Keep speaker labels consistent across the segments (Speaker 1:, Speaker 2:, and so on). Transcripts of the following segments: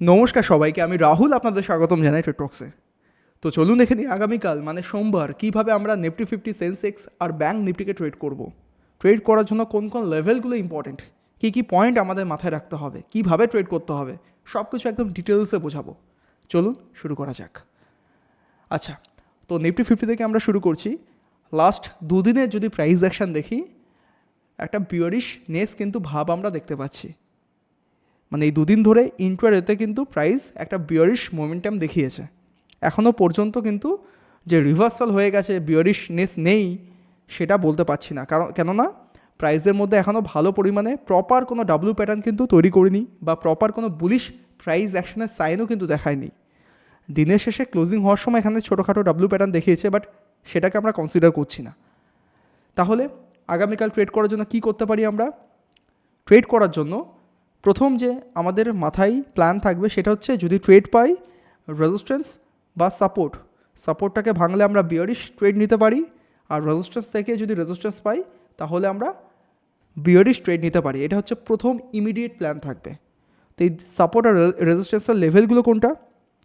Speaker 1: নমস্কার সবাইকে, আমি রাহুল, আপনাদের স্বাগতম জানাই টেটক্সে তো চলুন দেখে নিই আগামীকাল মানে সোমবার, কীভাবে আমরা নিফটি ফিফটি সেন্সেক্স আর ব্যাঙ্ক নিফটিকে ট্রেড করব? ট্রেড করার জন্য কোন কোন লেভেলগুলো ইম্পর্টেন্ট কী কী পয়েন্ট আমাদের মাথায় রাখতে হবে? কীভাবে ট্রেড করতে হবে? সব কিছু একদম ডিটেলসে বোঝাবো। চলুন শুরু করা যাক। আচ্ছা তো নিফটি ফিফটি থেকে আমরা শুরু করছি। লাস্ট দুদিনের যদি প্রাইস অ্যাকশন দেখি, একটা বিয়ারিশ নেস কিন্তু ভাব আমরা দেখতে পাচ্ছি। মানে এই দুদিন ধরে ইন্ট্রাডেতে কিন্তু প্রাইস একটা বিয়ারিশ মোমেন্টাম দেখিয়েছে। এখনও পর্যন্ত কিন্তু যে রিভার্সাল হয়ে গেছে বিয়ারিশনেস নেই, সেটা বলতে পারছি না। কারণ, কেননা প্রাইসের মধ্যে এখনও ভালো পরিমাণে প্রপার কোনো ডাব্লু প্যাটার্ন কিন্তু তৈরি করিনি বা প্রপার কোনো বুলিশ প্রাইস অ্যাকশনের সাইনও কিন্তু দেখায়নি। দিনের শেষে ক্লোজিং হওয়ার সময় এখানে ছোটোখাটো ডাব্লু প্যাটার্ন দেখিয়েছে বাট সেটাকে আমরা কনসিডার করছি না। তাহলে আগামীকাল ট্রেড করার জন্য কি করতে পারি আমরা? ট্রেড করার জন্য প্রথম যে আমাদের মাথায় প্ল্যান থাকবে সেটা হচ্ছে যদি ট্রেড পাই রেজিস্ট্যান্স বা সাপোর্ট সাপোর্টটাকে ভাঙলে আমরা বিয়ারিশ ট্রেড নিতে পারি, আর রেজিস্ট্যান্স থেকে যদি রেজিস্ট্যান্স পাই, তাহলে আমরা বিয়ারিশ ট্রেড নিতে পারি। এটা হচ্ছে প্রথম ইমিডিয়েট প্ল্যান থাকবে। তো এই সাপোর্ট আর রেজিস্ট্যান্সের লেভেলগুলো কোনটা?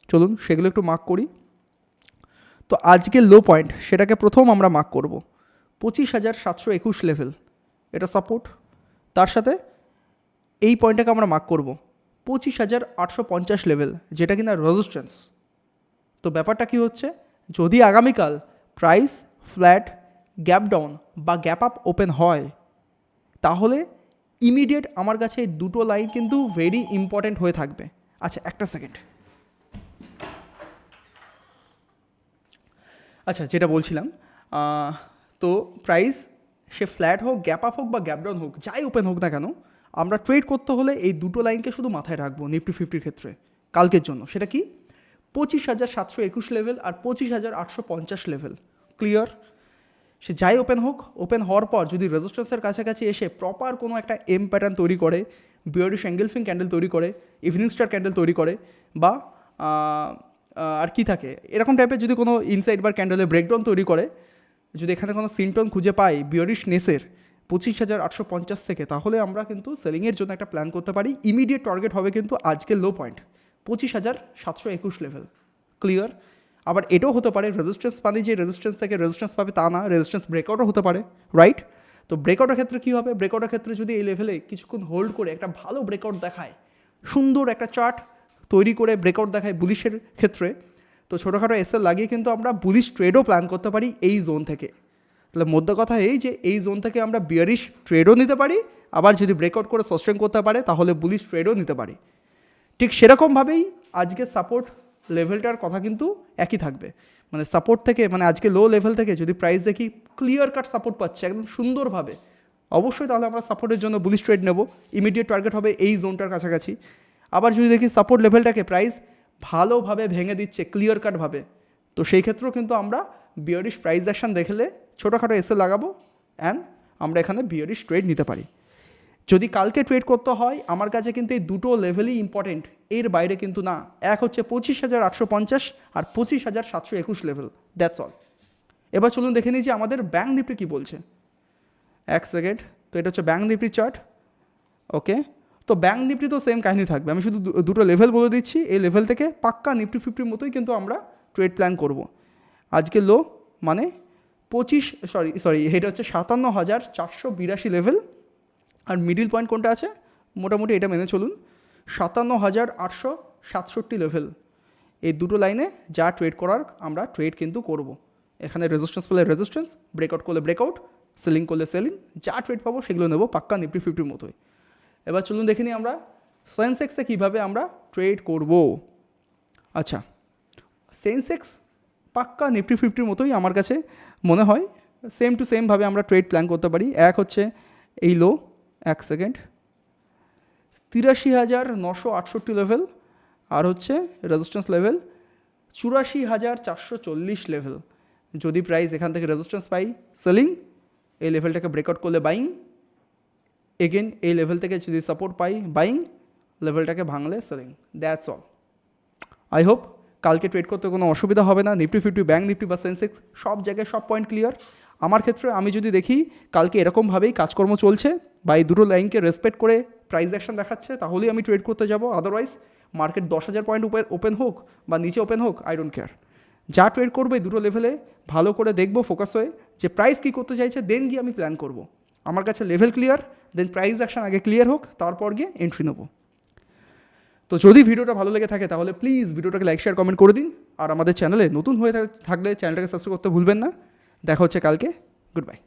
Speaker 1: চলুন সেগুলো একটু মার্ক করি। তো আজকে লো পয়েন্ট সেটাকে প্রথম আমরা মার্ক করব। পঁচিশ হাজার সাতশো একুশ লেভেল এটা সাপোর্ট তার সাথে এই পয়েন্টটাকে আমরা মার্ক করব। পঁচিশ হাজার আটশো পঞ্চাশ লেভেল যেটা কিনা রেজিস্ট্যান্স তো ব্যাপারটা কি হচ্ছে? যদি আগামীকাল প্রাইস ফ্ল্যাট গ্যাপ ডাউন বা গ্যাপ আপ ওপেন হয়, তাহলে ইমিডিয়েট আমার কাছে এই দুটো লাইন কিন্তু ভেরি ইম্পর্ট্যান্ট হয়ে থাকবে। আচ্ছা একটা সেকেন্ড আচ্ছা যেটা বলছিলাম তো প্রাইস সে ফ্ল্যাট হোক গ্যাপ আপ হোক বা গ্যাপ ডাউন হোক, যাই ওপেন হোক না কেন আমরা ট্রেড করতে হলে এই দুটো লাইনকে শুধু মাথায় রাখব নিফটি ফিফটির ক্ষেত্রে। কালকের জন্য। সেটা কি? পঁচিশ হাজার সাতশো একুশ লেভেল আর পঁচিশ হাজার আটশো পঞ্চাশ লেভেল ক্লিয়ার সে যাই ওপেন হোক ওপেন হওয়ার পর যদি রেজিস্ট্যান্সের কাছাকাছি এসে প্রপার কোনো একটা এম প্যাটার্ন তৈরি করে বিয়ারিশ অ্যাঙ্গেলফিং ক্যান্ডেল তৈরি করে ইভিনিং স্টার ক্যান্ডেল তৈরি করে, বা আর কি থাকে? এরকম টাইপের যদি কোনো ইনসাইড বার ক্যান্ডেলে ব্রেকডাউন তৈরি করে, যদি এখানে কোনো সিমটন খুঁজে পাই বিয়ারিশ নেসের পঁচিশ হাজার আটশো পঞ্চাশ থেকে, তাহলে আমরা কিন্তু সেলিংয়ের জন্য একটা প্ল্যান করতে পারি। ইমিডিয়েট টার্গেট হবে কিন্তু আজকে লো পয়েন্ট পঁচিশ হাজার সাতশো একুশ লেভেল ক্লিয়ার আবার এটাও হতে পারে রেজিস্ট্যান্স পানি, যে রেজিস্ট্যান্স থেকে রেজিস্ট্যান্স পাবে তা না রেজিস্ট্যান্স ব্রেকআউটও হতে পারে রাইট তো ব্রেকআউটের ক্ষেত্রে কী হবে? ব্রেকআউটের ক্ষেত্রে যদি এই লেভেলে কিছুক্ষণ হোল্ড করে একটা ভালো ব্রেকআউট দেখায়, সুন্দর একটা চার্ট তৈরি করে ব্রেকআউট দেখায় বুলিশের ক্ষেত্রে, তো ছোটোখাটো এসএল লাগিয়ে কিন্তু আমরা বুলিশ ট্রেডও প্ল্যান করতে পারি এই জোন থেকে। তাহলে মধ্য কথা এই যে এই জোন থেকে আমরা বিয়ারিশ ট্রেডও নিতে পারি, আবার যদি ব্রেকআউট করে সাস্টেন করতে পারে, তাহলে বুলিশ ট্রেডও নিতে পারি। ঠিক সেরকমভাবেই আজকে সাপোর্ট লেভেলটার কথা কিন্তু একই থাকবে। মানে সাপোর্ট থেকে মানে আজকে লো লেভেল থেকে যদি প্রাইস দেখি ক্লিয়ার কাট সাপোর্ট পাচ্ছে, একদম সুন্দরভাবে। অবশ্যই তাহলে আমরা সাপোর্টের জন্য বুলিশ ট্রেড নেব। ইমিডিয়েট টার্গেট হবে এই জোনটার কাছাকাছি। আবার যদি দেখি সাপোর্ট লেভেলটাকে প্রাইস ভালোভাবে ভেঙে দিচ্ছে ক্লিয়ার কাটভাবে তো সেই ক্ষেত্রেও কিন্তু আমরা বিয়ারিশ প্রাইস অ্যাকশন দেখলে ছোটোখাটো এসে লাগাবো অ্যান্ড আমরা এখানে বিয়ারিশ ট্রেড নিতে পারি। যদি কালকে ট্রেড করতে হয়, আমার কাছে কিন্তু এই দুটো লেভেলই ইম্পর্টেন্ট এর বাইরে কিন্তু না। এক হচ্ছে পঁচিশ হাজার আটশো পঞ্চাশ আর পঁচিশ হাজার সাতশো একুশ লেভেল দ্যাটস অল এবার চলুন দেখে নিই যে আমাদের ব্যাঙ্ক নিফটি কী বলছে। এক সেকেন্ড তো এটা হচ্ছে ব্যাঙ্ক নিফটি চার্ট ওকে তো ব্যাঙ্ক নিফটি তো সেম কাহিনী থাকবে। আমি শুধু দুটো লেভেল বলে দিচ্ছি, এই লেভেল থেকে পাক্কা নিফটি ফিফটির মতোই কিন্তু আমরা ট্রেড প্ল্যান করব। আজকে লো মানে পঁচিশ সরি সরি এটা হচ্ছে সাতান্ন হাজার চারশো বিরাশি লেভেল আর মিডিল পয়েন্ট কোনটা আছে? মোটামুটি এটা মেনে চলুন। সাতান্ন হাজার আটশো সাতষট্টি লেভেল এই দুটো লাইনে যা ট্রেড করার, আমরা ট্রেড কিন্তু করব। এখানে রেজিস্ট্যান্স পেলে রেজিস্ট্যান্স ব্রেকআউট করলে ব্রেকআউট সেলিং করলে সেলিং যা ট্রেড পাবো সেগুলো নেব পাক্কা নিফটি ফিফটির মতোই। এবার চলুন দেখে নিই আমরা সেন্সেক্সে কীভাবে আমরা ট্রেড করব। আচ্ছা সেন্সেক্স পাক্কা নিফটি ফিফটির মতোই আমার কাছে মনে হয় সেম টু সেমভাবে আমরা ট্রেড প্ল্যান করতে পারি। এক হচ্ছে এই লো এক সেকেন্ড তিরাশি হাজার নশো আটষট্টি লেভেল আর হচ্ছে রেজিস্ট্যান্স লেভেল চুরাশি হাজার চারশো চল্লিশ লেভেল যদি প্রাইস এখান থেকে রেজিস্ট্যান্স পাই সেলিং এই লেভেলটাকে ব্রেকআউট করলে বাইং এগেন এই লেভেল থেকে যদি সাপোর্ট পাই বাইং লেভেলটাকে ভাঙলে selling that's all I hope কালকে ট্রেড করতে কোনো অসুবিধা হবে না নিফটি ফিফটি ব্যাঙ্ক নিফটি বা সেন্সেক্স সব জায়গায় সব পয়েন্ট ক্লিয়ার আমার ক্ষেত্রে আমি যদি দেখি কালকে এরকমভাবেই কাজকর্ম চলছে, বা এই দুটো লাইনকে রেসপেক্ট করে প্রাইস অ্যাকশন দেখাচ্ছে, তাহলেই আমি ট্রেড করতে যাব। আদারওয়াইজ মার্কেট দশ হাজার পয়েন্ট ওপেন হোক বা নিচে ওপেন হোক আই ডোন্ট কেয়ার যা ট্রেড করবে দুটো লেভেলে ভালো করে দেখব ফোকাস হয়ে যে প্রাইস কী করতে চাইছে দেন গিয়ে আমি প্ল্যান করব। আমার কাছে level clear then price action আগে ক্লিয়ার হোক, তারপর গিয়ে এন্ট্রি নেব। তো যদি ভিডিওটা ভালো লেগে থাকে তাহলে প্লিজ ভিডিওটাকে লাইক শেয়ার কমেন্ট করে দিন। আর আমাদের চ্যানেলে নতুন হয়ে থাকলে চ্যানেলটাকে সাবস্ক্রাইব করতে ভুলবেন না। দেখা হচ্ছে কালকে। Good bye